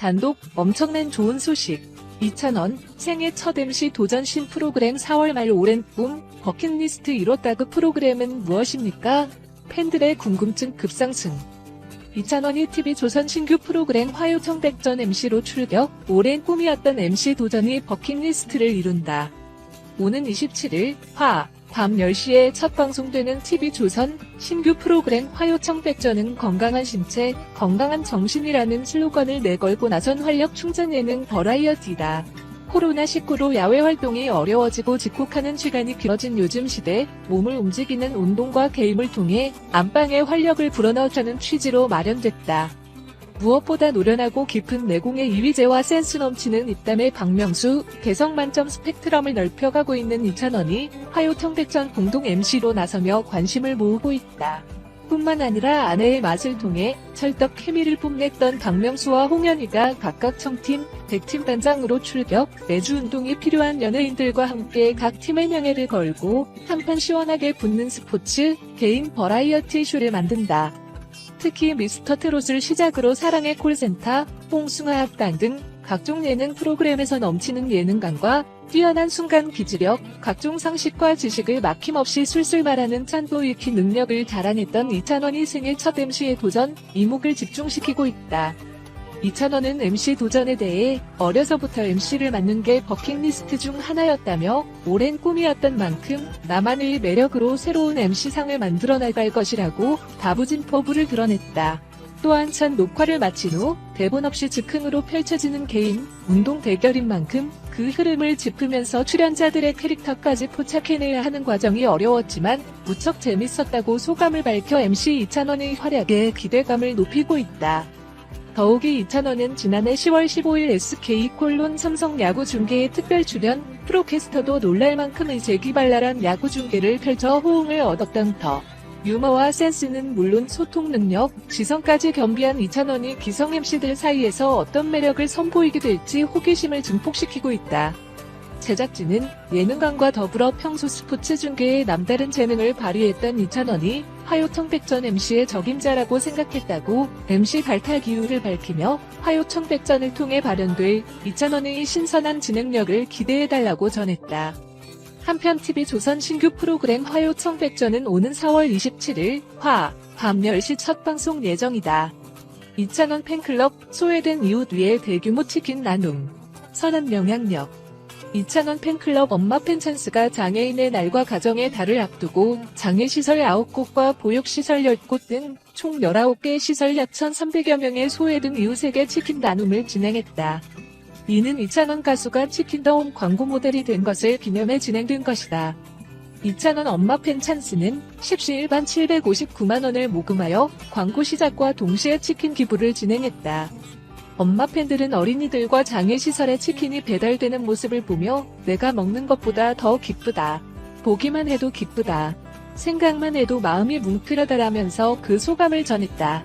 단독 엄청난 좋은 소식. 이찬원 생애 첫 MC 도전 신 프로그램 4월 말 오랜 꿈 버킷리스트 이뤘다그 프로그램은 무엇입니까? 팬들의 궁금증 급상승. 이찬원이 TV조선 신규 프로그램 화요청백전 MC로 출격, 오랜 꿈이었던 MC 도전이 버킷리스트를 이룬다. 오는 27일 화, 밤 10시에 첫 방송되는 TV조선 신규 프로그램 화요청백전은 건강한 신체, 건강한 정신이라는 슬로건을 내걸고 나선 활력 충전 예능 버라이어티다. 코로나19로 야외 활동이 어려워지고 집콕하는 시간이 길어진 요즘 시대, 몸을 움직이는 운동과 게임을 통해 안방에 활력을 불어넣자는 취지로 마련됐다. 무엇보다 노련하고 깊은 내공의 이휘재와 센스 넘치는 입담의 박명수, 개성 만점 스펙트럼을 넓혀가고 있는 이찬원이 화요 청백전 공동 MC로 나서며 관심을 모으고 있다. 뿐만 아니라 아내의 맛을 통해 찰떡 케미를 뽐냈던 박명수와 홍현희가 각각 청팀, 백팀 단장으로 출격, 매주 운동이 필요한 연예인들과 함께 각 팀의 명예를 걸고 한판 시원하게 붙는 스포츠, 개인 버라이어티 쇼를 만든다. 특히 미스터 트롯을 시작으로 사랑의 콜센터, 합당 등 각종 예능 프로그램에서 넘치는 예능감과 뛰어난 순간 기지력, 각종 상식과 지식을 막힘없이 술술 말하는 찬도 익히 능력을 자랑했던 이찬원이 생애 첫 MC에 도전, 이목을 집중시키고 있다. 이찬원은 MC 도전에 대해 어려서부터 MC를 맡는 게 버킷리스트 중 하나였다며 오랜 꿈이었던 만큼 나만의 매력으로 새로운 MC상을 만들어 나갈 것이라고 다부진 포부를 드러냈다. 또한 첫 녹화를 마친 후 대본 없이 즉흥으로 펼쳐지는 개인, 운동 대결인 만큼 그 흐름을 짚으면서 출연자들의 캐릭터까지 포착해내야 하는 과정이 어려웠지만 무척 재밌었다고 소감을 밝혀 MC 이찬원의 활약에 기대감을 높이고 있다. 더욱이 이찬원은 지난해 10월 15일 SK 콜론 삼성 야구 중계에 특별 출연, 프로캐스터도 놀랄 만큼 의 재기발랄한 야구 중계를 펼쳐 호응을 얻었던 터. 유머와 센스는 물론 소통 능력, 지성까지 겸비한 이찬원이 기성 MC들 사이에서 어떤 매력을 선보이게 될지 호기심을 증폭시키고 있다. 제작진은 예능감과 더불어 평소 스포츠 중계에 남다른 재능을 발휘했던 이찬원이 화요청백전 MC의 적임자라고 생각했다고 MC 발탁 이유를 밝히며 화요청백전을 통해 발현될 이찬원의 신선한 진행력을 기대해달라고 전했다. 한편 TV 조선 신규 프로그램 화요청백전은 오는 4월 27일 화, 밤 10시 첫 방송 예정이다. 이찬원 팬클럽 소외된 이웃 위에 대규모 치킨 나눔. 선한 명향력. 이찬원 팬클럽 엄마 팬찬스가 장애인의 날과 가정의 달을 앞두고 장애시설 9곳과 보육시설 10곳 등 총 19개 시설 약 1,300여 명의 소외된 이웃에게 치킨 나눔을 진행했다. 이는 이찬원 가수가 치킨더홈 광고 모델이 된 것을 기념해 진행된 것이다. 이찬원 엄마 팬찬스는 10시 일반 759만원을 모금하여 광고 시작과 동시에 치킨 기부를 진행했다. 엄마 팬들은 어린이들과 장애시설에 치킨이 배달되는 모습을 보며 내가 먹는 것보다 더 기쁘다. 보기만 해도 기쁘다. 생각만 해도 마음이 뭉클하다라면서 그 소감을 전했다.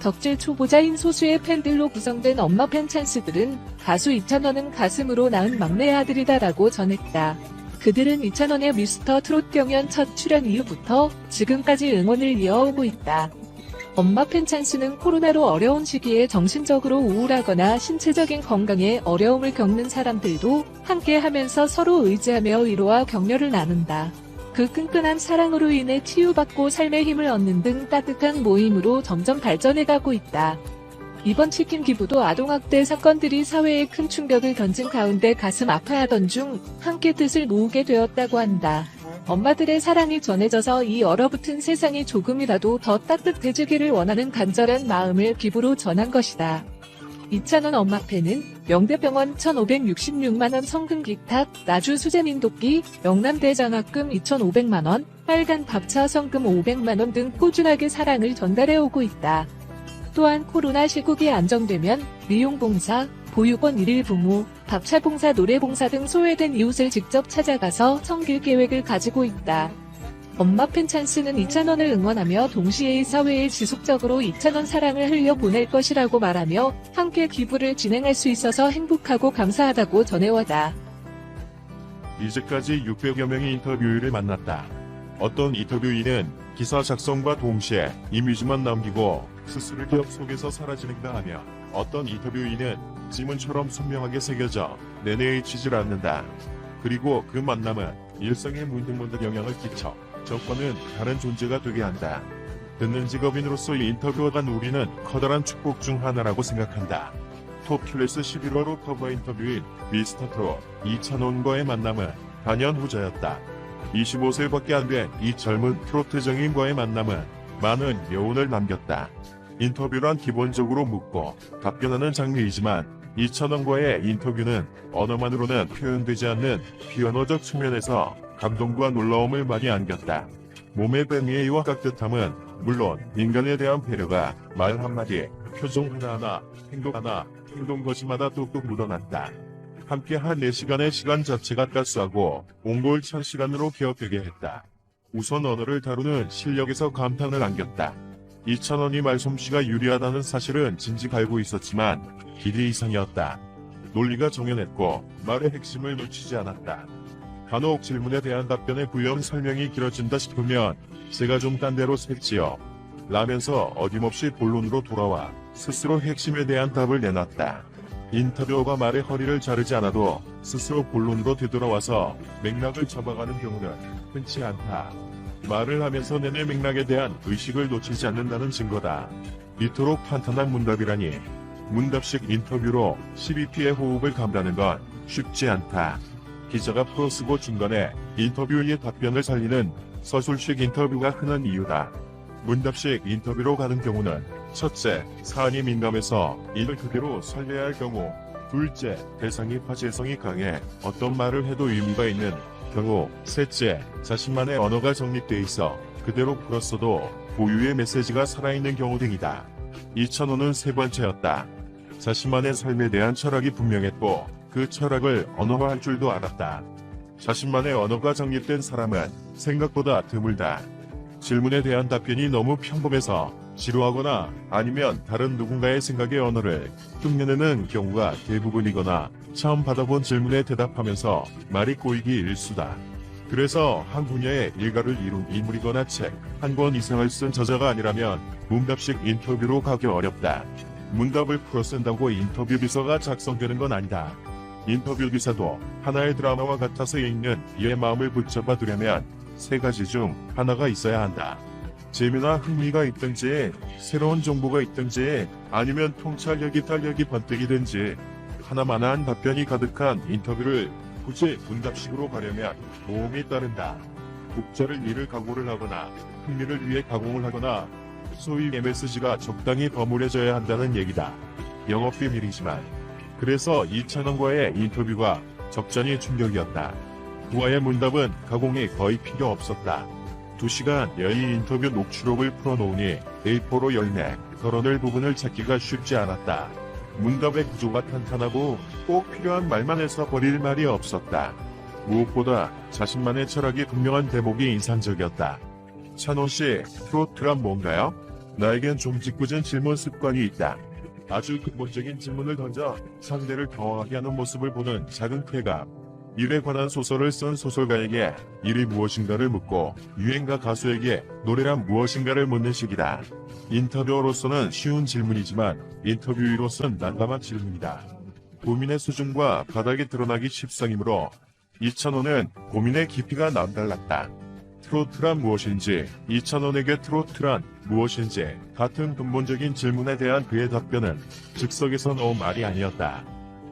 덕질 초보자인 소수의 팬들로 구성된 엄마 팬 찬스들은 가수 이찬원은 가슴으로 낳은 막내 아들이다라고 전했다. 그들은 이찬원의 미스터 트롯 경연 첫 출연 이후부터 지금까지 응원을 이어오고 있다. 엄마 팬 찬스는 코로나로 어려운 시기에 정신적으로 우울하거나 신체적인 건강에 어려움을 겪는 사람들도 함께 하면서 서로 의지하며 위로와 격려를 나눈다. 그 끈끈한 사랑으로 인해 치유받고 삶의 힘을 얻는 등 따뜻한 모임으로 점점 발전해가고 있다. 이번 치킨 기부도 아동학대 사건들이 사회에 큰 충격을 던진 가운데 가슴 아파하던 중 함께 뜻을 모으게 되었다고 한다. 엄마들의 사랑이 전해져서 이 얼어붙은 세상이 조금이라도 더 따뜻해지기를 원하는 간절한 마음을 기부로 전한 것이다. 이찬원 엄마패는 명대병원 1,566만원 성금 기탁, 나주 수제민도끼, 영남대 장학금 2,500만원, 빨간 밥차 성금 500만원 등 꾸준하게 사랑을 전달해오고 있다. 또한 코로나 시국이 안정되면 미용봉사, 보육원 일일 부모, 밥차봉사 노래봉사 등 소외된 이웃을 직접 찾아가서 섬길 계획을 가지고 있다. 엄마 팬 찬스는 2,000원을 응원하며 동시에 이 사회에 지속적으로 2,000원 사랑을 흘려보낼 것이라고 말하며 함께 기부를 진행할 수 있어서 행복하고 감사하다고 전해왔다. 이제까지 600여 명의 인터뷰인을 만났다. 어떤 인터뷰인은 기사 작성과 동시에 이미지만 남기고 스스로 기업 속에서 사라지는가 하며 어떤 인터뷰인은 지문처럼 선명하게 새겨져 내내에 치질 않는다. 그리고 그 만남은 일상에 문득문득 영향을 끼쳐 정권은 다른 존재가 되게 한다. 듣는 직업인으로서 이 인터뷰를 간 우리는 커다란 축복 중 하나라고 생각한다. 톱킬레스 11월 커버 인터뷰인 미스터 트롯 이찬원과의 만남은 단연 후자였다. 25세밖에 안 된 이 젊은 트로트 정인과의 만남은 많은 여운을 남겼다. 인터뷰란 기본적으로 묻고 답변하는 장르이지만 이찬원과의 인터뷰는 언어만으로는 표현되지 않는 비언어적 측면에서 감동과 놀라움을 많이 안겼다. 몸의 뱀이와 깍듯함은 물론 인간에 대한 배려가 말 한마디, 표정 하나하나, 행동 하나, 행동 것마다 뚝뚝 묻어났다. 함께 한 4시간의 시간 자체가 가스하고 옹골 1000시간으로 기억되게 했다. 우선 언어를 다루는 실력에서 감탄을 안겼다. 이찬원이 말솜씨가 유리하다는 사실은 진즉 알고 있었지만 기대 이상이었다. 논리가 정연했고 말의 핵심을 놓치지 않았다. 간혹 질문에 대한 답변의 부연 설명이 길어진다 싶으면 제가 좀 딴 데로 샜지요. 라면서 어김없이 본론으로 돌아와 스스로 핵심에 대한 답을 내놨다. 인터뷰어가 말의 허리를 자르지 않아도 스스로 본론으로 되돌아와서 맥락을 잡아가는 경우는 흔치 않다. 말을 하면서 내내 맥락에 대한 의식을 놓치지 않는다는 증거다. 이토록 탄탄한 문답이라니 문답식 인터뷰로 12피의 호흡을 감다는 건 쉽지 않다. 기자가 풀어쓰고 중간에 인터뷰의 답변을 살리는 서술식 인터뷰가 흔한 이유다. 문답식 인터뷰로 가는 경우는 첫째, 사안이 민감해서 이를 그대로 살려야 할 경우 둘째, 대상이 화제성이 강해 어떤 말을 해도 의미가 있는 경우 셋째, 자신만의 언어가 정립돼 있어 그대로 풀었어도 고유의 메시지가 살아있는 경우 등이다. 이찬호는 세 번째였다. 자신만의 삶에 대한 철학이 분명했고 그 철학을 언어화할 줄도 알았다. 자신만의 언어가 정립된 사람은 생각보다 드물다. 질문에 대한 답변이 너무 평범해서 지루하거나 아니면 다른 누군가의 생각의 언어를 흉내내는 경우가 대부분이거나 처음 받아본 질문에 대답하면서 말이 꼬이기 일수다. 그래서 한 분야의 일가를 이룬 인물이거나 책 한 권 이상을 쓴 저자가 아니라면 문답식 인터뷰로 가기 어렵다. 문답을 풀어 쓴다고 인터뷰 비서가 작성되는 건 아니다. 인터뷰 기사도 하나의 드라마와 같아서 읽는 이의 마음을 붙잡아 두려면 세 가지 중 하나가 있어야 한다. 재미나 흥미가 있든지 새로운 정보가 있든지 아니면 통찰력이 탄력이 번뜩이든지 하나만한 답변이 가득한 인터뷰를 굳이 문답식으로 가려면 모험이 따른다. 독자를 이를 각오를 하거나 흥미를 위해 가공을 하거나 소위 MSG가 적당히 버무려져야 한다는 얘기다. 영업 비밀이지만 그래서 이찬원과의 인터뷰가 적잖이 충격이었다. 그와의 문답은 가공이 거의 필요 없었다. 2시간 여의 인터뷰 녹취록을 풀어놓으니 A4로 열매, 덜어낼 부분을 찾기가 쉽지 않았다. 문답의 구조가 탄탄하고 꼭 필요한 말만 해서 버릴 말이 없었다. 무엇보다 자신만의 철학이 분명한 대목이 인상적이었다. 찬호 씨, 트로트란 뭔가요? 나에겐 좀 짓궂은 질문 습관이 있다. 아주 근본적인 질문을 던져 상대를 당황하게 하는 모습을 보는 작은 쾌감. 일에 관한 소설을 쓴 소설가에게 일이 무엇인가를 묻고 유행가 가수에게 노래란 무엇인가를 묻는 식이다. 인터뷰어로서는 쉬운 질문이지만 인터뷰이로서는 난감한 질문이다. 고민의 수준과 바닥이 드러나기 십상이므로 이찬호는 고민의 깊이가 남달랐다. 트로트란 무엇인지, 이찬원에게 트로트란 무엇인지 같은 근본적인 질문에 대한 그의 답변은 즉석에서 넣은 말이 아니었다.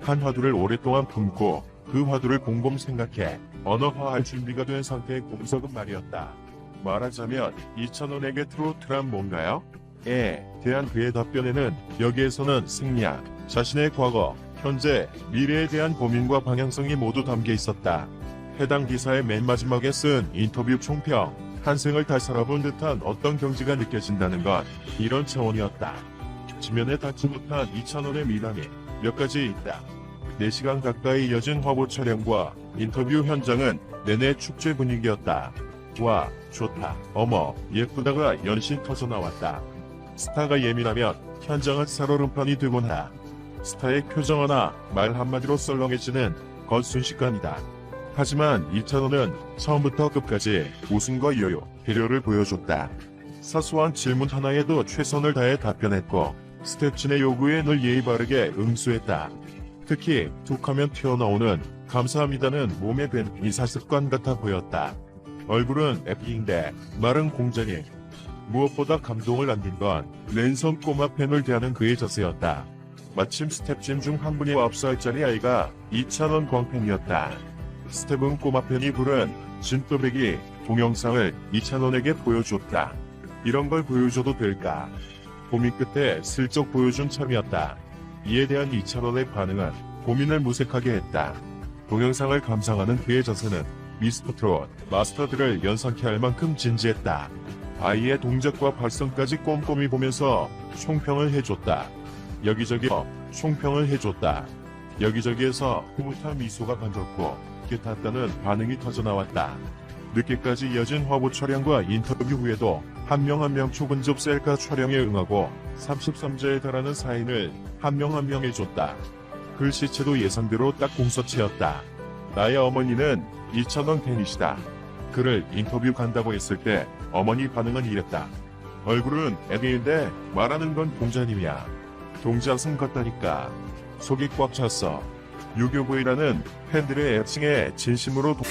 한 화두를 오랫동안 품고 그 화두를 곰곰 생각해 언어화할 준비가 된 상태의 공석은 말이었다. 말하자면 이찬원에게 트로트란 뭔가요? 에 대한 그의 답변에는 여기에서는 생략, 자신의 과거, 현재, 미래에 대한 고민과 방향성이 모두 담겨 있었다. 해당 기사의 맨 마지막에 쓴 인터뷰 총평, 한 생을 다 살아본 듯한 어떤 경지가 느껴진다는 건 이런 차원이었다. 지면에 닿지 못한 2,000원의 미담이 몇 가지 있다. 4시간 가까이 이어진 화보 촬영과 인터뷰 현장은 내내 축제 분위기였다. 와, 좋다. 어머, 예쁘다가 연신 터져 나왔다. 스타가 예민하면 현장은 살얼음판이 되곤 하다. 스타의 표정 하나, 말 한마디로 썰렁해지는 건 순식간이다. 하지만 이찬호는 처음부터 끝까지 웃음과 여유, 배려를 보여줬다. 사소한 질문 하나에도 최선을 다해 답변했고 스텝진의 요구에 늘 예의 바르게 응수했다. 특히 툭하면 튀어나오는 감사합니다는 몸에 밴 이사습관 같아 보였다. 얼굴은 에피인데 말은 공전이. 무엇보다 감동을 남긴 건 랜선 꼬마 팬을 대하는 그의 자세였다. 마침 스텝진 중 한 분이 9살짜리 아이가 2,000원 광팬이었다. 스텝은 꼬마 팬이 부른 진또배기 동영상을 2,000원에게 보여줬다. 이런 걸 보여줘도 될까? 고민 끝에 슬쩍 보여준 참이었다. 이에 대한 2,000원의 반응은 고민을 무색하게 했다. 동영상을 감상하는 그의 자세는 미스터 트롯 마스터들을 연상케 할 만큼 진지했다. 아이의 동작과 발성까지 꼼꼼히 보면서 총평을 해줬다. 여기저기 총평을 해줬다. 여기저기에서 흐뭇한 미소가 번졌고 기탔다는 반응이 터져나왔다. 늦게까지 이어진 화보 촬영과 인터뷰 후에도 한명 한명 초근접 셀카 촬영에 응하고 33자에 달하는 사인을 한 명 한 명 해줬다. 글씨체도 예상대로 딱 공서체였다. 나의 어머니는 2,000원 팬이시다. 그를 인터뷰 간다고 했을 때 어머니 반응은 이랬다. 얼굴은 애기인데 말하는 건 동자님이야. 동자승 같다니까. 속이 꽉 찼어. 유교부이라는 팬들의 애칭에 진심으로 도...